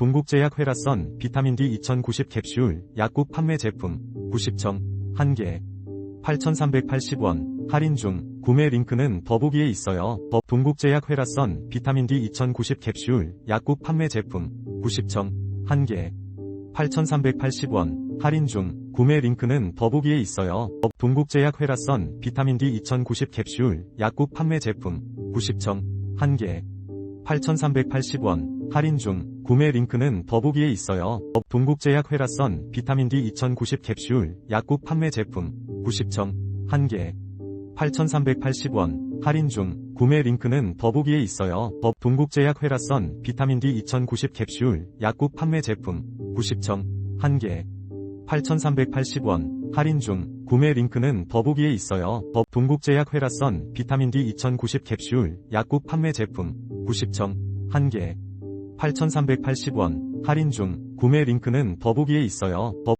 동국제약 회라 선 비타민 D 2090 캡슐 약국 판매 제품 90정 1개. 8,380원 할인 중. 구매 링크는 더보기에 있어요. 더 동국제약 회라 선 비타민 D 2090 캡슐 약국 판매 제품 90정 1개. 8,380원 할인 중. 구매 링크는 더보기에 있어요. 더 동국제약 회라 선 비타민 D 2090 캡슐 약국 판매 제품 90정 1개. 8,380원 할인 중 구매 링크는 더보기에 있어요. 더 동국제약 회라선 비타민 D 2090 캡슐 약국 판매 제품 90정 1개 8,380원 할인 중 구매 링크는 더보기에 있어요. 더 동국제약 회라선 비타민 D 2090 캡슐 약국 판매 제품 90정 1개 8,380원 할인 중 구매 링크는 더보기에 있어요. 더 동국제약 회라선 비타민 D 2090 캡슐 약국 판매 제품 90정 1개 8,380원 할인 중 구매 링크는 더보기에 있어요. 더